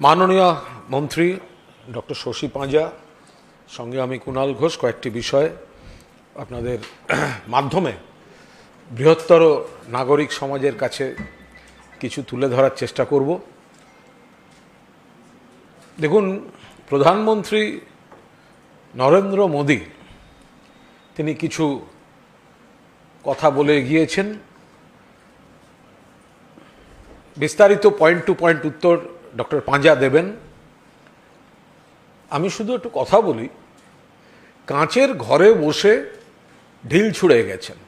মাননীয় মন্ত্রী ডক্টর শশী পাঁজা, সঙ্গে আমি কুণাল ঘোষ কয়েকটি বিষয় আপনাদের মাধ্যমে বৃহত্তর নাগরিক সমাজের কাছে কিছু তুলে ধরার চেষ্টা করব। দেখুন, প্রধানমন্ত্রী নরেন্দ্র মোদী, তিনি কিছু কথা বলে গিয়েছেন বিস্তারিত পয়েন্ট টু পয়েন্ট উত্তর ডক্টর পাঁজা দেবেন। আমি শুধু একটু কথা বলি, কাঁচের ঘরে বসে ঢিল ছুঁড়ে গেছেন।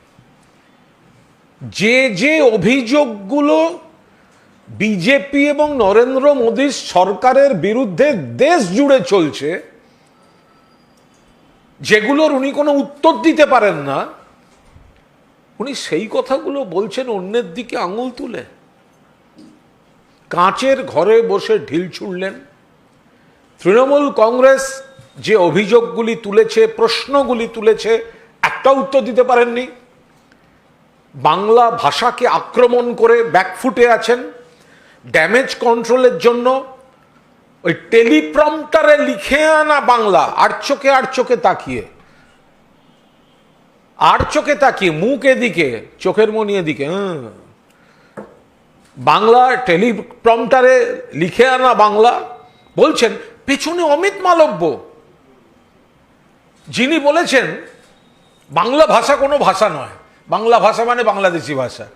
যে যে অভিযোগগুলো বিজেপি এবং নরেন্দ্র মোদীর সরকারের বিরুদ্ধে দেশ জুড়ে চলছে, যেগুলোর উনি কোনো উত্তর দিতে পারেন না, উনি সেই কথাগুলো বলছেন অন্যের দিকে আঙুল তুলে। কাঁচের ঘরে বসে ঢিল ছুড়লেন। তৃণমূল কংগ্রেস যে অভিযোগগুলি তুলেছে, প্রশ্নগুলি তুলেছে, একটা উত্তর দিতে পারেননি। বাংলা ভাষাকে আক্রমণ করে ব্যাকফুটে আছেন। ড্যামেজ কন্ট্রোলের জন্য ওই টেলিপ্রম্পটারে লিখে আনা বাংলা, আর চোখে আর চোখে তাকিয়ে। আর চোখে তাকিয়ে, মুখ এদিকে, চোখের মনি এদিকে হ্যাঁ বাংলা টেলিপ্রম্পটারে লিখে আনা বাংলা বলছেন, পেছনে অমিত মালব্য। যিনি বলেছেন, বাংলা ভাষা কোনো ভাষা নয়। বাংলা ভাষা মানে বাংলাদেশি ভাষা।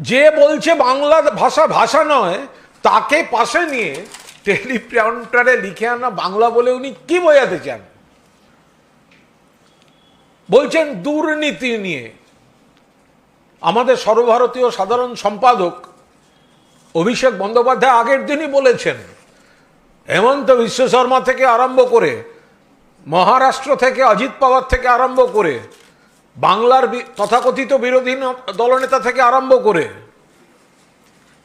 যে বলছে বাংলা ভাষা ভাষা নয়, তাকে পাশে নিয়ে টেলিপ্রম্পটারে লিখে আনা বাংলা বলে উনি কি বোঝাতে চান? বলছেন, দুর্নীতি নিয়ে। আমাদের সর্বভারতীয় সাধারণ সম্পাদক অভিষেক বন্দ্যোপাধ্যায় আগের দিনই বলেছেন, হেমন্ত বিশ্ব শর্মা থেকে আরম্ভ করে, মহারাষ্ট্র থেকে অজিত পাওয়ার থেকে আরম্ভ করে, বাংলার তথাকথিত বিরোধী দলনেতা থেকে আরম্ভ করে,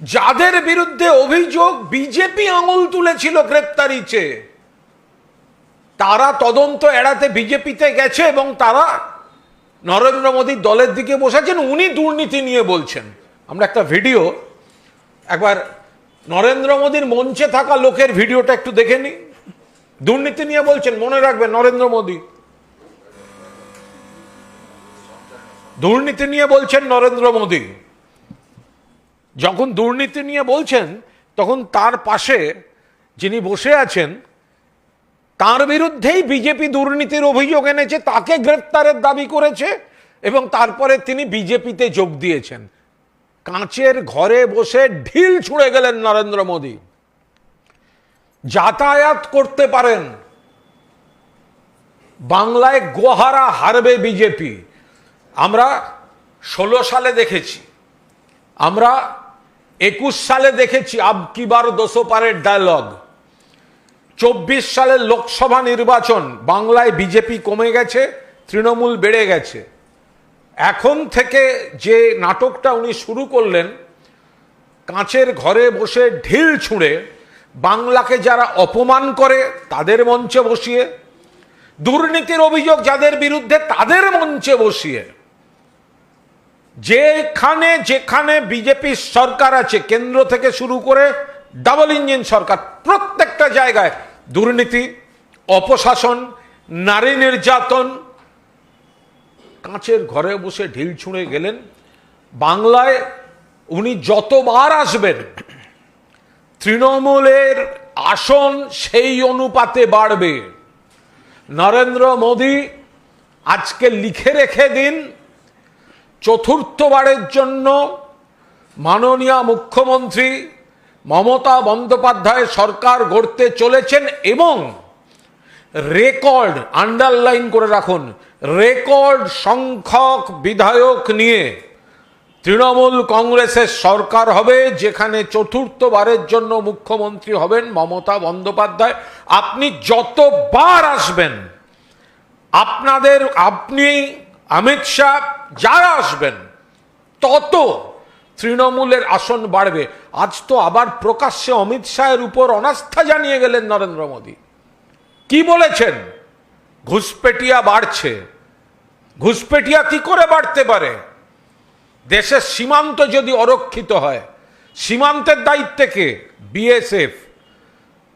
যাদের বিরুদ্ধে অভিযোগ বিজেপি আঙুল তুলেছিল গ্রেপ্তারি চেয়ে, তারা তদন্ত এড়াতে বিজেপিতে গেছে এবং তারা নরেন্দ্র মোদীর দলের দিকে বসেছেন, উনি দুর্নীতি নিয়ে বলছেন। আমরা একটা ভিডিও, একবার নরেন্দ্র মোদীর মঞ্চে থাকা লোকের ভিডিওটা একটু দেখে নিই। দুর্নীতি নিয়ে বলছেন, মনে রাখবেন, নরেন্দ্র মোদী। দুর্নীতি নিয়ে বলছেন নরেন্দ্র মোদী। যখন দুর্নীতি নিয়ে বলছেন, তখন তার পাশে যিনি বসে আছেন তার বিরুদ্ধেই বিজেপি দুর্নীতির অভিযোগ এনেছে, তাকে গ্রেপ্তারের দাবি করেছে এবং তারপরে তিনি বিজেপিতে যোগ দিয়েছেন। কাঁচের ঘরে বসে ঢিল ছুঁড়ে গেলেন নরেন্দ্র মোদী। যাতায়াত করতে পারেন। বাংলায় গোহারা হারবে বিজেপি। আমরা ষোলো সালে দেখেছি। আমরা একুশ সালে দেখেছি আব কিবার দোষো পারের ডায়লগ চব্বিশ সালের লোকসভা নির্বাচন, বাংলায় বিজেপি কমে গেছে, তৃণমূল বেড়ে গেছে। এখন থেকে যে নাটকটা উনি শুরু করলেন, কাঁচের ঘরে বসে ঢিল ছুঁড়ে, বাংলাকে যারা অপমান করে তাদের মঞ্চে বসিয়ে, দুর্নীতির অভিযোগ যাদের বিরুদ্ধে তাদের মঞ্চে বসিয়ে, যেখানে যেখানে বিজেপির সরকার আছে, কেন্দ্র থেকে শুরু করে ডাবল ইঞ্জিন সরকার প্রত্যেকটা জায়গায় দুর্নীতি, অপশাসন, নারী নির্যাতন। কাঁচের ঘরে বসে ঢিল ছুঁড়ে গেলেন। বাংলায় উনি যতবার আসবেন, তৃণমূলের আসন সেই অনুপাতে বাড়বে। নরেন্দ্র মোদী আজকে লিখে রেখে দিন, চতুর্থবারের জন্য মাননীয় মুখ্যমন্ত্রী মমতা বন্দ্যোপাধ্যায় সরকার গড়তে চলেছেন এবং রেকর্ড আন্ডারলাইন করে রাখুন, রেকর্ড সংখ্যক বিধায়ক নিয়ে তৃণমূল কংগ্রেসের সরকার হবে, যেখানে চতুর্থবারের জন্য মুখ্যমন্ত্রী হবেন মমতা বন্দ্যোপাধ্যায়। আপনি যতবার আসবেন, আপনাদের, আপনি, অমিত শাহ, যারা আসবেন, তত তৃণমূলের আসন বাড়বে। আজ তো আবার প্রকাশ্যে অমিত শাহের উপর অনাস্থা জানিয়ে গেলেন নরেন্দ্র মোদী। কি বলেছেন? ঘুষপেটিয়া বাড়ছে। ঘুষপেটিয়া কি করে বাড়তে পারে? দেশের সীমান্ত যদি অরক্ষিত হয়, সীমান্তের দায়িত্বে কে? বিএসএফ।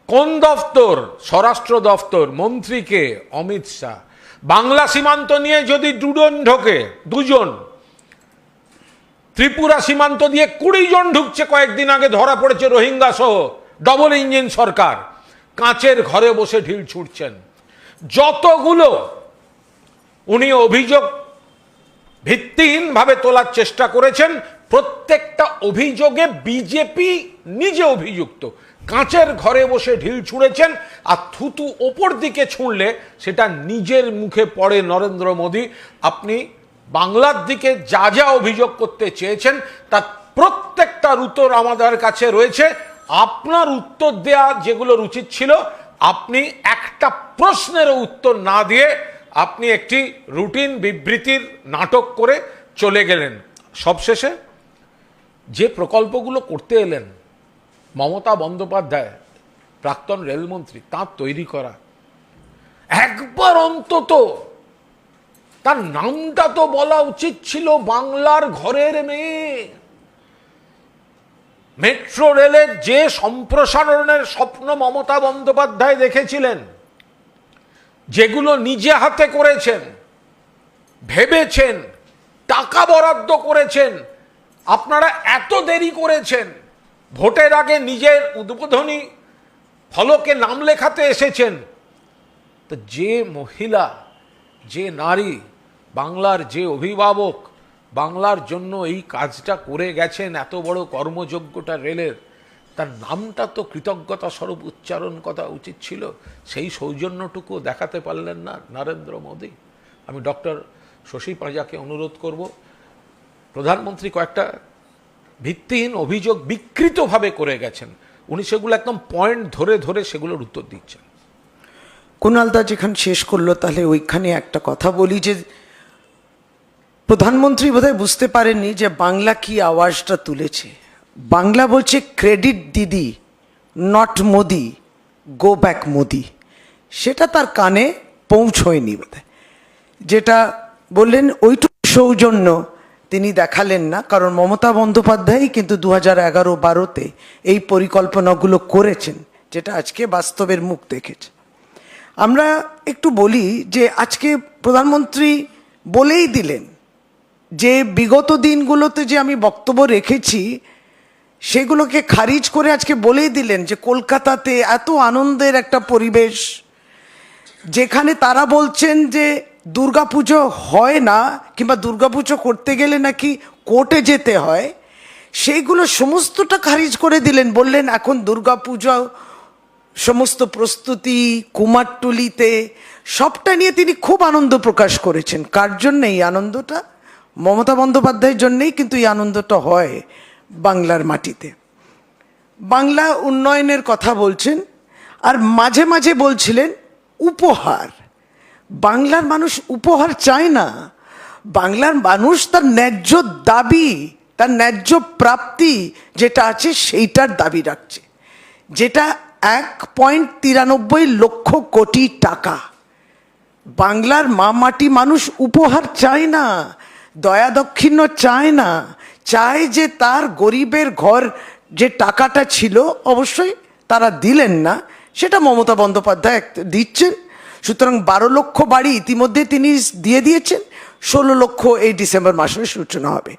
কোন দফতর? স্বরাষ্ট্র দফতর। মন্ত্রীকে অমিত শাহ। বাংলা সীমান্ত নিয়ে যদি দুজন ঢোকে, দুজন ত্রিপুরা সীমান্ত দিয়ে কুড়ি জন ঢুকছে কয়েকদিন আগে, ধরা পড়েছে রোহিঙ্গা সহ ডবল ইঞ্জিন সরকার। কাঁচের ঘরে বসে ঢিল ছুটছেন। যতগুলো উনি অভিযোগ ভিত্তিহীনভাবে তোলার চেষ্টা করেছেন, প্রত্যেকটা অভিযোগে বিজেপি নিজে অভিযুক্ত। কাঁচের ঘরে বসে ঢিল ছুঁড়েছেন আর থুতু ওপর দিকে ছুঁড়লে সেটা নিজের মুখে পড়ে নরেন্দ্র মোদী। আপনি বাংলার দিকে যা যা অভিযোগ করতে চেয়েছেন, তার প্রত্যেকটার উত্তর আমাদের কাছে রয়েছে। আপনার উত্তর দেয়া যেগুলোর উচিত ছিল, আপনি একটা প্রশ্নেরও উত্তর না দিয়ে আপনি একটি রুটিন বিবৃতির নাটক করে চলে গেলেন। সবশেষে যে প্রকল্পগুলো করতে এলেন, মমতা বন্দ্যোপাধ্যায়, প্রাক্তন রেলমন্ত্রী, তার তৈরি করা, একবার অন্তত তার নামটা তো বলা উচিত ছিল বাংলার ঘরের মেয়ে। মেট্রো রেলের যে সম্প্রসারণের স্বপ্ন মমতা বন্দ্যোপাধ্যায় দেখেছিলেন, যেগুলো নিজে হাতে করেছেন, ভেবেছেন, টাকা বরাদ্দ করেছেন, আপনারা এত দেরি করেছেন, ভোটের আগে নিজের উদ্বোধনী ফলকে নাম লেখাতে এসেছেন। তো যে মহিলা, যে নারী বাংলার যে অভিভাবক, বাংলার জন্য এই কাজটা করে গেছেন এত বড় কর্মযোগ্যটা রেলের, তার নামটা তো কৃতজ্ঞতা স্বরূপ উচ্চারণ করা উচিত ছিল। সেই সৌজন্যটুকু দেখাতে পারলেন না নরেন্দ্র মোদী। আমি ডক্টর শশী পাঁজাকে অনুরোধ করব, প্রধানমন্ত্রী কয়েকটা ভিত্তিহীন অভিযোগ বিকৃতভাবে করে গেছেন। উনি সেগুলো একদম পয়েন্ট ধরে ধরে সেগুলোর উত্তর দিচ্ছেন। কুণালদা যেখানে শেষ করল, তাহলে ওইখানে একটা কথা বলি যে প্রধানমন্ত্রী বোধহয় বুঝতে পারেননি যে বাংলা কি আওয়াজটা তুলেছে। বাংলা বলছে credit Didi not Modi go back Modi. সেটা তার কানে পৌঁছয়নি বোধহয়। যেটা বললেন, ওইটুকু সৌজন্য তিনি দেখালেন না, কারণ মমতা বন্দ্যোপাধ্যায় কিন্তু দু হাজার এগারো বারোতে এই পরিকল্পনাগুলো করেছেন, যেটা আজকে বাস্তবের মুখ দেখেছে। আমরা একটু বলি যে, আজকে প্রধানমন্ত্রী বলেই দিলেন যে বিগত দিনগুলোতে যে আমি বক্তব্য রেখেছি, সেগুলোকে খারিজ করে আজকে বলেই দিলেন যে কলকাতাতে এত আনন্দের একটা পরিবেশ, যেখানে তারা বলছেন যে দুর্গাপুজো হয় না কিংবা দুর্গাপুজো করতে গেলে নাকি কোর্টে যেতে হয়, সেইগুলো সমস্তটা খারিজ করে দিলেন, বললেন এখন দুর্গাপুজো, সমস্ত প্রস্তুতি, কুমারটুলিতে, সবটা নিয়ে তিনি খুব আনন্দ প্রকাশ করেছেন। কার জন্য এই আনন্দটা? মমতা বন্দ্যোপাধ্যায়ের জন্যেই কিন্তু এই আনন্দটা হয় বাংলার মাটিতে। বাংলা উন্নয়নের কথা বলছেন আর মাঝে মাঝে বলছিলেন উপহার। বাংলার মানুষ উপহার চায় না। বাংলার মানুষ তার ন্যায্য দাবি, তার ন্যায্য প্রাপ্তি যেটা আছে সেইটার দাবি রাখছে। যেটা এক পয়েন্ট তিরানব্বই লক্ষ কোটি টাকা। বাংলার মা মাটি মানুষ উপহার চায় না। দয়া দক্ষিণ্য চায় না, চায় যে তার গরিবের ঘর যে টাকাটা ছিল, অবশ্যই তারা দিলেন না, সেটা মমতা বন্দ্যোপাধ্যায় দিচ্ছেন। সুতরাং বারো লক্ষ বাড়ি ইতিমধ্যে তিনি দিয়ে দিয়েছেন, ষোলো লক্ষ এই ডিসেম্বর মাসের সূচনা হবে।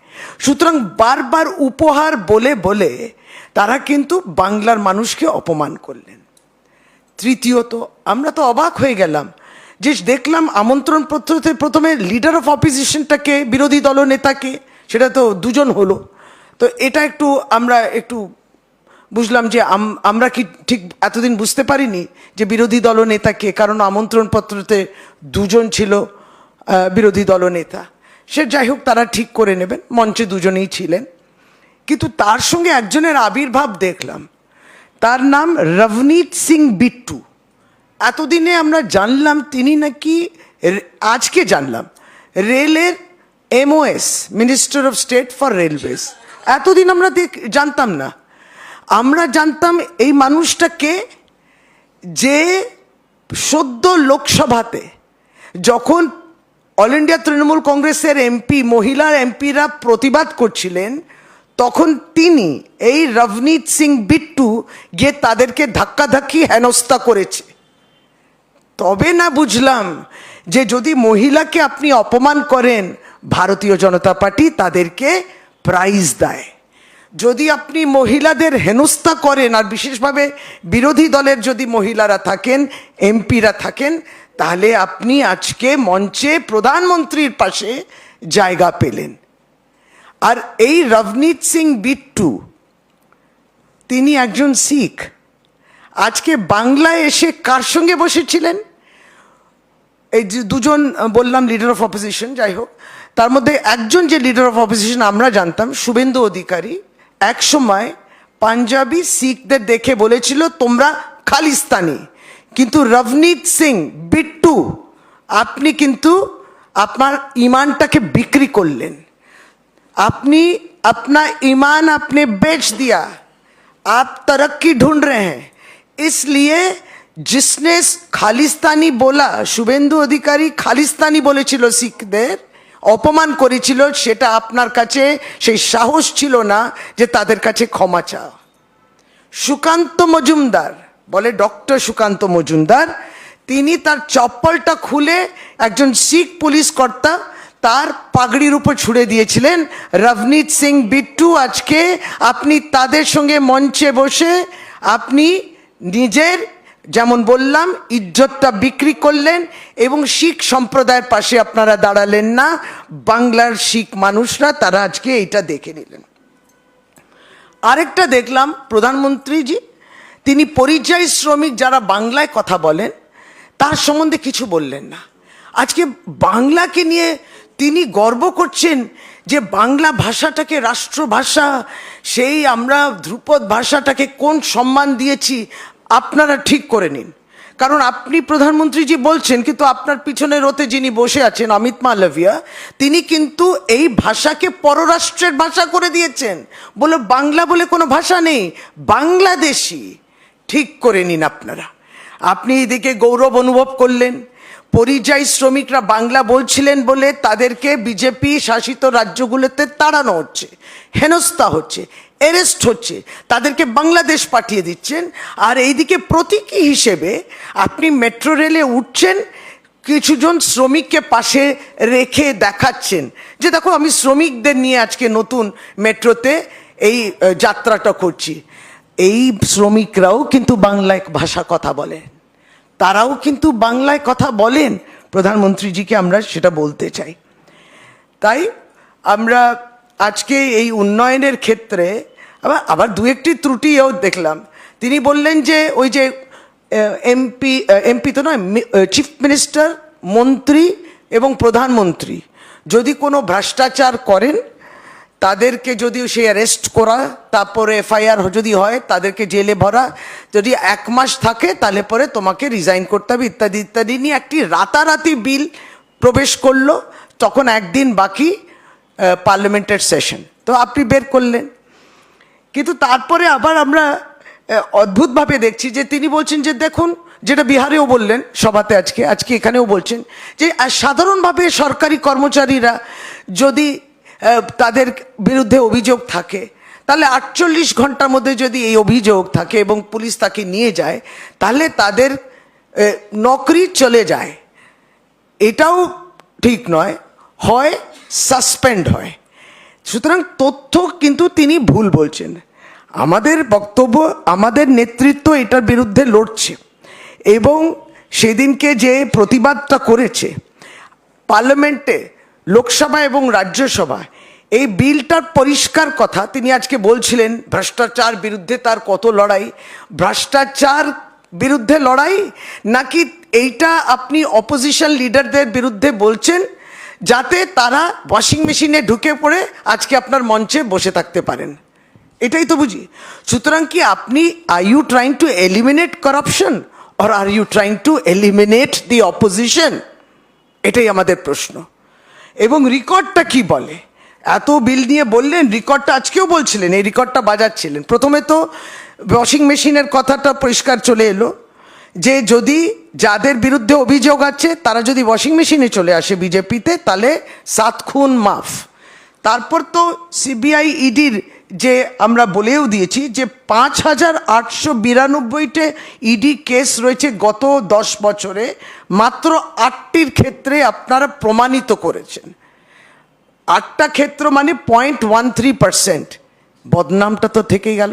সুতরাং বারবার উপহার বলে বলে তারা কিন্তু বাংলার মানুষকে অপমান করলেন। তৃতীয়ত, আমরা তো অবাক হয়ে গেলাম যে দেখলাম আমন্ত্রণ পত্রতে প্রথমে লিডার অফ অপোজিশনটাকে বিরোধী দল নেতাকে, সেটা তো দুজন হলো। তো এটা একটু আমরা একটু বুঝলাম যে আম- আমরা কি ঠিক এতদিন বুঝতে পারিনি যে বিরোধী দল নেতাকে, কারণ আমন্ত্রণ পত্রতে দুজন ছিল বিরোধী দল নেতা। সে যাই হোক, তারা ঠিক করে নেবেন, মঞ্চে দুজনেই ছিলেন। কিন্তু তার সঙ্গে একজনের আবির্ভাব দেখলাম। তার নাম রভনীত সিং বিট্টু। এতদিনে আমরা জানলাম তিনি নাকি আজকে জানলাম, রেলের MOS minister of state for railways এতদিন আমরা জানতাম না। আমরা জানতাম এই মানুষটাকে যে সদ্য লোকসভাতে যখন অল ইন্ডিয়া তৃণমূল কংগ্রেসের এমপি, মহিলার এমপিরা প্রতিবাদ করছিলেন, তখন তিনি এই রভনীত সিং বিট্টু গিয়ে তাদেরকে ধাক্কাধাক্কি হেনস্থা করেছে। তবে না বুঝলাম যে যদি মহিলাকে আপনি অপমান করেন, ভারতীয় জনতা পার্টি তাদেরকে প্রাইজ দেয়। যদি আপনি মহিলাদের হেনস্থা করেন, আর বিশেষভাবে বিরোধী দলের যদি মহিলারা থাকেন, এমপিরা থাকেন, তাহলে আপনি আজকে মঞ্চে প্রধানমন্ত্রীর পাশে জায়গা পেলেন। আর এই রবনীত সিং বিট্টু, তিনি একজন শিখ। আজকে বাংলায় এসে কার সঙ্গে বসেছিলেন? এই যে দুজন আহ, বললাম লিডার অফ অপোজিশন যাই হোক তার মধ্যে একজন যে লিডার অফ অপোজিশন আমরা জানতাম শুভেন্দু অধিকারী এক সময় পাঞ্জাবি শিখদের দেখে বলেছিল তোমরা খালিস্তানি কিন্তু রভনীত সিং বিট্টু আপনি কিন্তু আপনার ইমানটাকে বিক্রি করলেন अपनी अपना ईमान आपने बेच दिया आप तरक्की ढूंढ रहे हैं इसलिए जिसने খালিস্তানি বলা শুভেন্দু অধিকারী খালিস্তানি বলেছিল শিখদের অপমান করেছিল সেটা আপনার কাছে সেই সাহস ছিল না যে তাদের কাছে ক্ষমা চাওয়া সুকান্ত মজুমদার বলে ডক্টর সুকান্ত মজুমদার তিনি তার চপ্পলটা খুলে একজন শিখ পুলিশ কর্তা তার পাগড়ির উপর ছুড়ে দিয়েছিলেন রভনীত সিং বিট্টু আজকে আপনি তাদের সঙ্গে মঞ্চে বসে আপনি নিজের যেমন বললাম, ইজ্জতটা বিক্রি করলেন এবং শিখ সম্প্রদায়ের পাশে আপনারা দাঁড়ালেন না, বাংলার শিখ মানুষরা তারা আজকে এইটা দেখে নিলেন। আরেকটা দেখলাম, প্রধানমন্ত্রীজি, তিনি পরিযায়ী শ্রমিক যারা বাংলায় কথা বলেন, তার সম্বন্ধে কিছু বললেন না। আজকে বাংলাকে নিয়ে তিনি গর্ব করছেন যে বাংলা ভাষাটাকে, রাষ্ট্রভাষা, সেই আমরা ধ্রুপদ ভাষাটাকে কোন সম্মান দিয়েছি আপনারা ঠিক করে নিন। কারণ আপনি প্রধানমন্ত্রীজি বলছেন, কিন্তু আপনার পিছনে রোতে যিনি বসে আছেন, অমিত মালভিয়া, তিনি কিন্তু এই ভাষাকে পররাষ্ট্রের ভাষা করে দিয়েছেন। বলে বাংলা বলে কোনো ভাষা নেই, বাংলাদেশি। ঠিক করে নিন আপনারা। আপনি এদিকে গৌরব অনুভব করলেন। পরিযায়ী শ্রমিকরা বাংলা বলছিলেন বলে তাদেরকে বিজেপি শাসিত রাজ্যগুলোতে তাড়ানো হচ্ছে, হেনস্থা হচ্ছে। অ্যারেস্ট হচ্ছে। তাদেরকে বাংলাদেশ পাঠিয়ে দিচ্ছেন। আর এইদিকে প্রতীকী হিসেবে আপনি মেট্রো রেলে উঠছেন, কিছুজন শ্রমিককে পাশে রেখে দেখাচ্ছেন যে, দেখো, আমি শ্রমিকদের নিয়ে আজকে নতুন মেট্রোতে এই যাত্রাটা করছি। এই শ্রমিকরাও কিন্তু বাংলায় ভাষা কথা বলে তারাও কিন্তু বাংলায় কথা বলেন। প্রধানমন্ত্রীজিকে আমরা সেটা বলতে চাই। তাই আমরা আজকে এই উন্নয়নের ক্ষেত্রে, আবার আবার দু একটি ত্রুটিও দেখলাম। তিনি বললেন যে, ওই যে এমপি এমপি তো নয় চিফ মিনিস্টার, মন্ত্রী এবং প্রধানমন্ত্রী। যদি কোনো ভ্রষ্টাচার করেন, তাদেরকে যদি সে অ্যারেস্ট করা, তারপরে এফআইআর যদি হয়, তাদেরকে জেলে ভরা, যদি এক মাস থাকে, তাহলে পরে তোমাকে রিজাইন করতে হবে, ইত্যাদি ইত্যাদি নিয়ে একটি রাতারাতি বিল প্রবেশ করল। তখন একদিন বাকি পার্লামেন্টের সেশন তো আপনি বের করলেন। কিন্তু তারপরে আবার আমরা অদ্ভুতভাবে দেখছি যে তিনি বলছেন যে দেখুন, যেটা বিহারেও বললেন, সভাতে আজকে আজকে এখানেও বলছেন যে সাধারণভাবে সরকারি কর্মচারীরা যদি তাদের বিরুদ্ধে অভিযোগ থাকে, তাহলে আটচল্লিশ ঘণ্টার মধ্যে যদি এই অভিযোগ থাকে এবং পুলিশ তাকে নিয়ে যায়, তাহলে তাদের নকরি চলে যায়। এটাও ঠিক নয়। হয় সাসপেন্ড হয়। সুতরাং তথ্য কিন্তু তিনি ভুল বলছেন। আমাদের বক্তব্য, আমাদের নেতৃত্ব এটার বিরুদ্ধে লড়ছে। এবং সেদিনকে যে প্রতিবাদটা করেছে, পার্লামেন্টে, লোকসভা এবং রাজ্যসভা, এই বিলটার পরিষ্কার কথা তিনি আজকে বলছিলেন, ভ্রষ্টাচার বিরুদ্ধে তার কত লড়াই? ভ্রষ্টাচার বিরুদ্ধে লড়াই? নাকি এইটা আপনি অপোজিশন লিডারদের বিরুদ্ধে বলছেন যাতে তারা ওয়াশিং মেশিনে ঢুকে পড়ে আজকে আপনার মঞ্চে বসে থাকতে পারেন। এটাই তো বুঝি। সুতরাং কি আপনি are you trying to eliminate corruption or are you trying to eliminate the opposition এটাই আমাদের প্রশ্ন। এবং রেকর্ডটা কি বলে? এত বিল নিয়ে বললেন, রেকর্ডটা আজকেও বলছিলেন, এই রেকর্ডটা বাজাচ্ছিলেন। প্রথমে তো ওয়াশিং মেশিনের কথাটা পরিষ্কার চলে এলো। যে যদি যাদের বিরুদ্ধে অভিযোগ আছে, তারা যদি ওয়াশিং মেশিনে চলে আসে বিজেপিতে, তাহলে সাত খুন মাফ। তারপর তো সিবিআই ইডির যে আমরা বলেও দিয়েছি যে পাঁচ হাজার আটশো বিরানব্বইটে ইডি কেস রয়েছে গত দশ বছরে, মাত্র আটটির ক্ষেত্রে আপনারা প্রমাণিত করেছেন। আটটা ক্ষেত্র মানে পয়েন্ট ওয়ান থ্রি পার্সেন্ট বদনামটা তো থেকে গেল।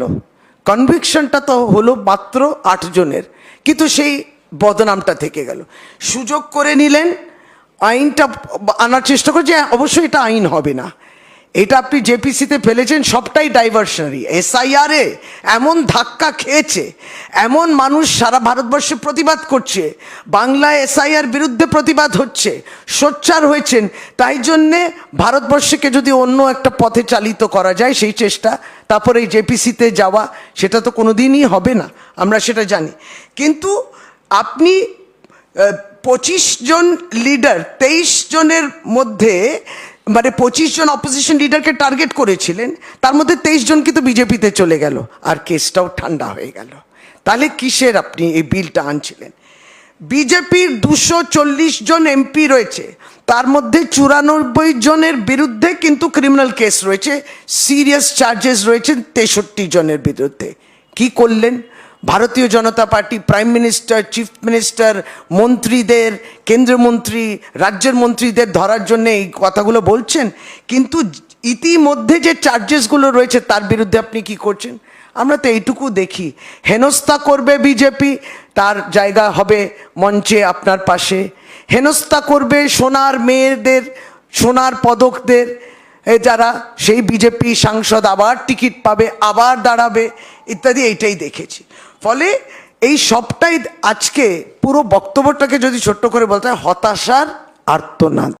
কনভিকশনটা তো হলো মাত্র আটজনের। কিন্তু সেই বদনামটা থেকে গেল। সুযোগ করে নিলেন, আইনটা আনার চেষ্টা করে যে অবশ্যই এটা আইন হবে না। এটা আপনি জেপিসিতে ফেলেছেন, সবটাই ডাইভার্সনারি এসআইআরে এমন ধাক্কা খেয়েছে, এমন মানুষ সারা ভারতবর্ষে প্রতিবাদ করছে, বাংলায় এসআইআর বিরুদ্ধে প্রতিবাদ হচ্ছে, সোচ্চার হয়েছেন, তাই জন্যে ভারতবর্ষকে যদি অন্য একটা পথে চালিত করা যায়, সেই চেষ্টা, তারপরে এই জেপিসিতে যাওয়া, সেটা তো কোনো দিনই হবে না, আমরা সেটা জানি। কিন্তু আপনি পঁচিশ জন লিডার তেইশ জনের মধ্যে মানে পঁচিশ জন অপোজিশন লিডারকে টার্গেট করেছিলেন, তার মধ্যে তেইশ জন কিন্তু বিজেপিতে চলে গেল আর কেসটাও ঠান্ডা হয়ে গেল। তাহলে কিসের আপনি এই বিলটা আনছিলেন? বিজেপির দুশো চল্লিশ জন এমপি রয়েছে, তার মধ্যে চুরানব্বই জনের বিরুদ্ধে কিন্তু ক্রিমিনাল কেস রয়েছে সিরিয়াস চার্জেস রয়েছে তেষট্টি জনের বিরুদ্ধে। কি করলেন? Bharatiya Janata party prime minister, chief minister, মন্ত্রীদের কেন্দ্রীয় মন্ত্রী রাজ্যের মন্ত্রীদের ধরার জন্য এই কথাগুলো বলছেন। কিন্তু ইতিমধ্যে যে চার্জেসগুলো রয়েছে তার বিরুদ্ধে আপনি কি করছেন? আমরা তো এইটুকু দেখি। হেনস্থা করবে বিজেপি, তার জায়গা হবে মঞ্চে আপনার পাশে। হেনস্থা করবে সোনার মেয়েদের, সোনার পদকদের এ যারা সেই বিজেপি সাংসদ আবার টিকিট পাবে, আবার দাঁড়াবে, ইত্যাদি এইটাই দেখেছি। ফলে এই সবটাই আজকে পুরো বক্তব্যটাকে যদি ছোট্ট করে বলতে হয়, হতাশার আর্তনাদ।